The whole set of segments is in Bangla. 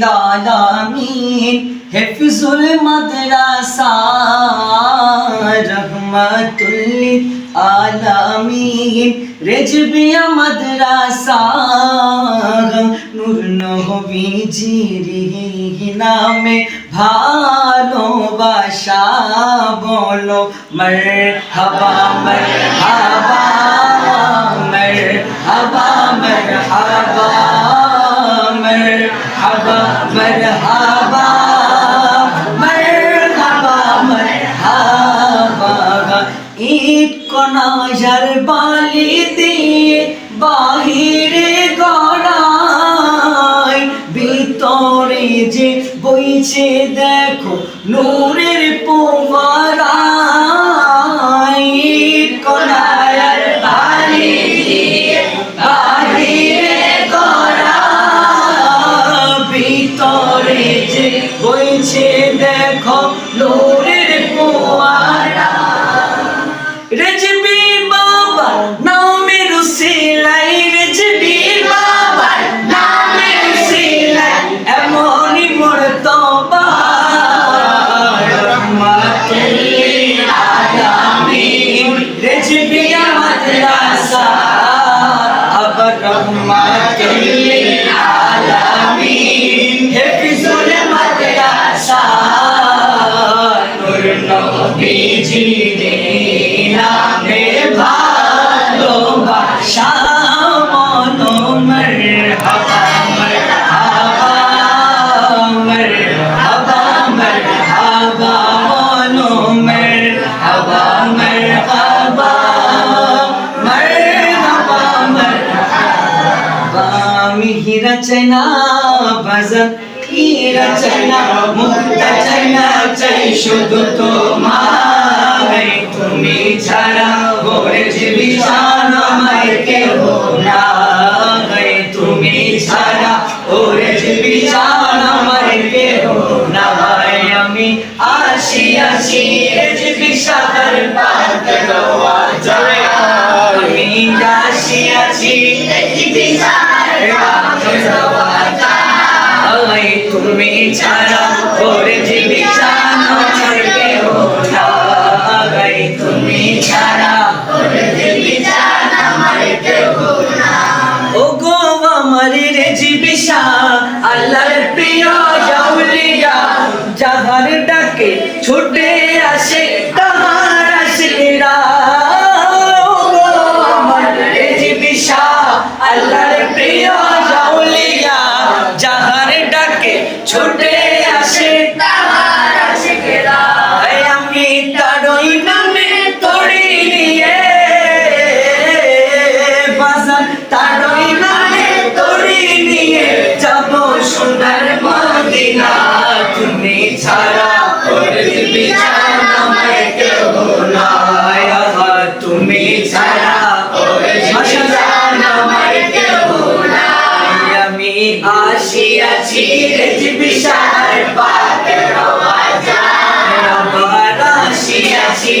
দাদামিন হেফিজুল মাদ্রাসা রহমাতুল্লিল আলামিন, রেজবিয়া মাদ্রাসা, নূর নবীজির নামে ভালোবাসা বলো মর হবা মর হবা মর হবা মর হবা ঈদ কনাজার বালি দিয়ে বাহিরে গড়াই ভিতরে যে বইছে দেখো নূরের পোমারাই Gente, quem. É আমি হীরা চাই না বাজার, হীরা চাই না মুক্তা চাই না চাই শুধু তোমায় তুমি ছাড়া ভোরে জীবি আমায় কেউ না তুমি ছাড়া ওরে জীবি যায় তুমি ছাড়া ওরে বিশান আমায় কেহ নাই তুমি ছাড়া ও গো আমার রে জীবিষা আল্লাহর প্রিয় জাউলিয়া যাহার ডাকে ছুটে আসে তাহার আশিরা ও গো আমার রে জীবিষা আল্লাহর প্রিয়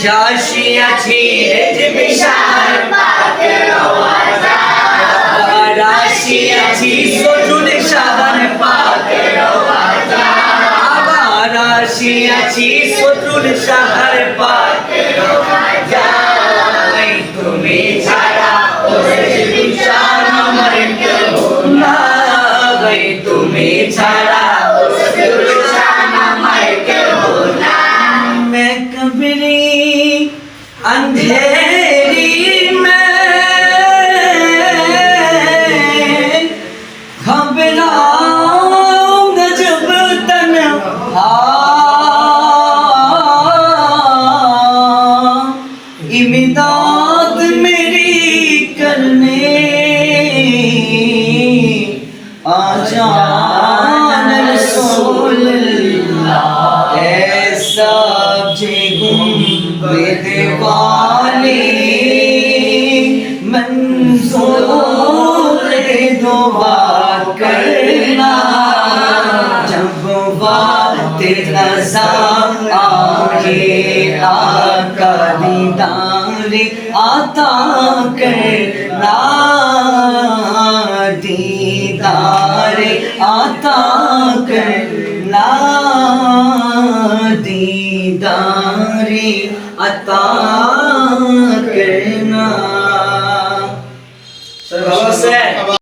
শাসিয়াছি বিশাল পাকের আসিয়াছি সজুন সাহান পাকের আবার আসিয়াছি সজুন সাহার পা इमदाद मेरी करने आजान रसूल ऐसा जे गुंबद वाले मंजूर दोबारा کرنا۔ جب وقت رضا آئے، آقا دیدار آتا کرنا۔ دیدار آتا کرنا۔ دیدار آتا کرنا